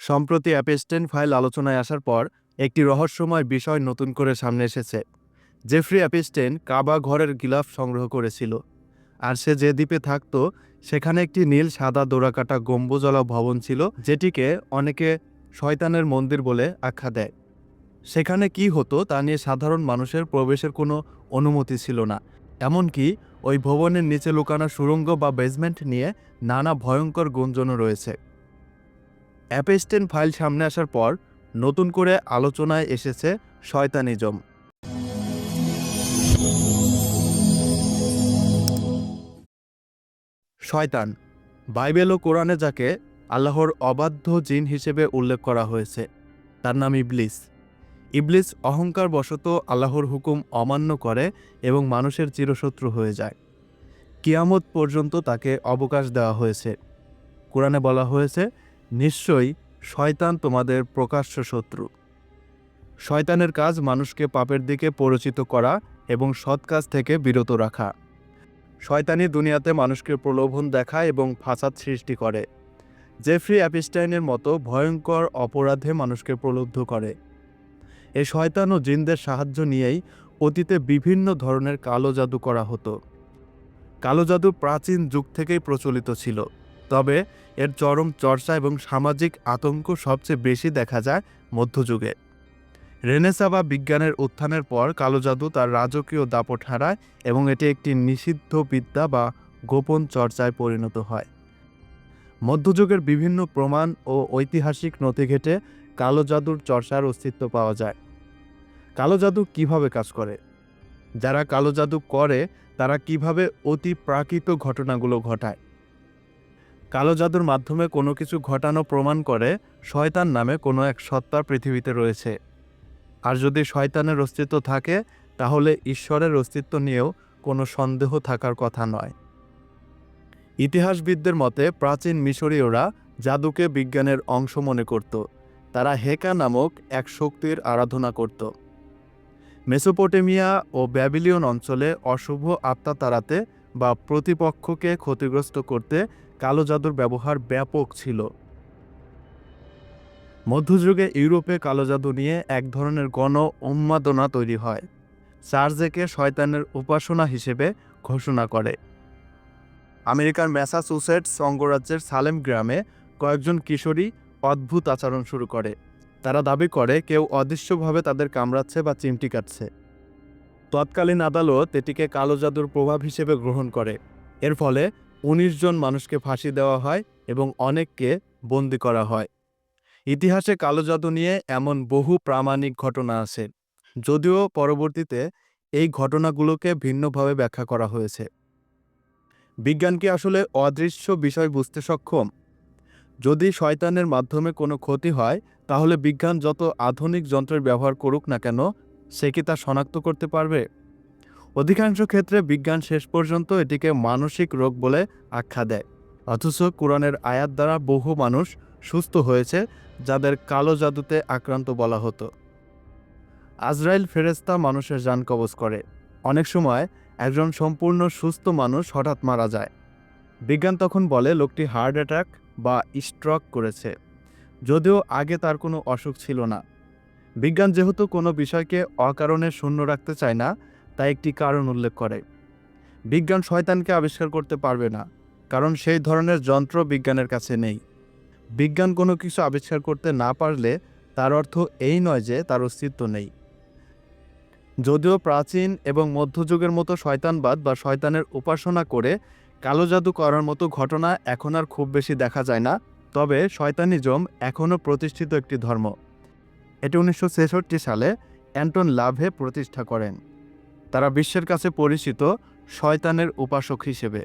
সম্প্রতি অ্যাপেস্টেন ফাইল আলোচনায় আসার পর, একটি রহস্যময় বিষয় নতুন করে সামনে এসেছে। জেফ্রি অ্যাপেস্টেন কাবা ঘরের গিলাফ সংগ্রহ করেছিল, আর সে যে দ্বীপে থাকত, সেখানে একটি নীল সাদা দোরাকাটা গম্বুজলা ভবন ছিল, যেটিকে অনেকে শয়তানের মন্দির বলে আখ্যা দেয়। সেখানে কি হতো তা নিয়ে সাধারণ মানুষের প্রবেশের কোনো অনুমতি ছিল না। এমনকি ওই ভবনের নিচে লুকানো সুড়ঙ্গ বা বেসমেন্ট নিয়ে নানা ভয়ঙ্কর গুঞ্জনও রয়েছে। অ্যাপেস্টেন ফাইল সামনে আসার পর নতুন করে আলোচনায় এসেছে শয়তানিজম। শয়তান, বাইবেল ও কোরআনে যাকে আল্লাহর অবাধ্য জিন হিসেবে উল্লেখ করা হয়েছে, তার নাম ইবলিস। ইবলিস অহংকার বশত আল্লাহর হুকুম অমান্য করে এবং মানুষের চিরশত্রু হয়ে যায়। কিয়ামত পর্যন্ত তাকে অবকাশ দেওয়া হয়েছে। কোরআনে বলা হয়েছে নিশ্চয়ই শয়তান তোমাদের প্রকাশ্য শত্রু। শয়তানের কাজ মানুষকে পাপের দিকে পরিচিত করা এবং সৎ কাজ থেকে বিরত রাখা। শয়তানি দুনিয়াতে মানুষকে প্রলোভন দেখায় এবং ফাসাদ সৃষ্টি করে। জেফ্রি অ্যাপিস্টাইনের মতো ভয়ঙ্কর অপরাধে মানুষকে প্রলুব্ধ করে। এ শয়তান ও জিনদের সাহায্য নিয়েই অতীতে বিভিন্ন ধরনের কালো জাদু করা হতো। কালো জাদু প্রাচীন যুগ থেকেই প্রচলিত ছিল। তবে এর চরম চর্চা এবং সামাজিক আতঙ্ক সবচেয়ে বেশি দেখা যায় মধ্যযুগে। রেনেসা বা বিজ্ঞানের উত্থানের পর কালো জাদু তার রাজকীয় দাপট হারায় এবং এটি একটি নিষিদ্ধ বিদ্যা বা গোপন চর্চায় পরিণত হয়। মধ্যযুগের বিভিন্ন প্রমাণ ও ঐতিহাসিক নথি ঘেটে কালো জাদুর চর্চার অস্তিত্ব পাওয়া যায়। কালো জাদু কীভাবে কাজ করে? যারা কালো জাদু করে, তারা কীভাবে অতি প্রাকৃত ঘটনাগুলো ঘটায়? কালো জাদুর মাধ্যমে কোনো কিছু ঘটানো প্রমাণ করে শয়তান নামে কোনো এক সত্তা পৃথিবীতে রয়েছে। আর যদি শয়তানের অস্তিত্ব থাকে, তাহলে ঈশ্বরের অস্তিত্ব নিয়েও কোনো সন্দেহ থাকার কথা নয়। ইতিহাসবিদদের মতে, প্রাচীন মিশরীয়রা জাদুকে বিজ্ঞানের অংশ মনে করত। তারা হেকা নামক এক শক্তির আরাধনা করত। মেসোপটেমিয়া ও ব্যাবিলিয়ন অঞ্চলে অশুভ আত্মা তাড়াতে বা প্রতিপক্ষকে ক্ষতিগ্রস্ত করতে কালো জাদুর ব্যবহার ব্যাপক ছিল। মধ্যযুগে ইউরোপে কালো জাদু নিয়ে এক ধরনের গণ উন্মাদনা তৈরি হয়, চার্জেকে শয়তানের উপাসনা হিসেবে ঘোষণা করে। আমেরিকার ম্যাসাচুসেটস অঙ্গরাজ্যের সালেম গ্রামে কয়েকজন কিশোরী অদ্ভুত আচরণ শুরু করে। তারা দাবি করে, কেউ অদৃশ্যভাবে তাদের কামড়াচ্ছে বা চিমটি কাটছে। তৎকালীন আদালত এটিকে কালো জাদুর প্রভাব হিসেবে গ্রহণ করে। এর ফলে উনিশ জন মানুষকে ফাঁসি দেওয়া হয় এবং অনেককে বন্দি করা হয়। ইতিহাসে কালো জাদু নিয়ে এমন বহু প্রামাণিক ঘটনা আছে, যদিও পরবর্তীতে এই ঘটনাগুলোকে ভিন্নভাবে ব্যাখ্যা করা হয়েছে। বিজ্ঞান কি আসলে অদৃশ্য বিষয় বুঝতে সক্ষম? যদি শয়তানের মাধ্যমে কোনো ক্ষতি হয়, তাহলে বিজ্ঞান যত আধুনিক যন্ত্রের ব্যবহার করুক না কেন সে কি তা শনাক্ত করতে পারবে? অধিকাংশ ক্ষেত্রে বিজ্ঞান শেষ পর্যন্ত এটিকে মানসিক রোগ বলে আখ্যা দেয়। অথচ কোরআনের আয়াত দ্বারা বহু মানুষ সুস্থ হয়েছে, যাদের কালো জাদুতে আক্রান্ত বলা হতো। আজরাইল ফেরেস্তা মানুষের যান কবজ করে। অনেক সময় একজন সম্পূর্ণ সুস্থ মানুষ হঠাৎ মারা যায়। বিজ্ঞান তখন বলে লোকটি হার্ট অ্যাটাক বা স্ট্রোক করেছে। যদিও আগে তার কোনো অসুখ ছিল না। বিজ্ঞান যেহেতু কোনো বিষয়কে অকারণে শূন্য রাখতে চায় না, তাই একটি কারণ উল্লেখ করে। বিজ্ঞান শয়তানকে আবিষ্কার করতে পারবে না, কারণ সেই ধরনের যন্ত্র বিজ্ঞানের কাছে নেই। বিজ্ঞান কোনো কিছু আবিষ্কার করতে না পারলে তার অর্থ এই নয় যে তার অস্তিত্ব নেই। যদিও প্রাচীন এবং মধ্যযুগের মতো শয়তানবাদ বা শয়তানের উপাসনা করে কালো জাদু করার মতো ঘটনা এখন আর খুব বেশি দেখা যায় না, তবে শয়তানিজম এখনও প্রতিষ্ঠিত একটি ধর্ম। এটি উনিশশো ছেষট্টি সালে অ্যান্টন লাভে প্রতিষ্ঠা করেন। তারা বিশ্বের কাছে পরিচিত শয়তানের উপাসক হিসেবে।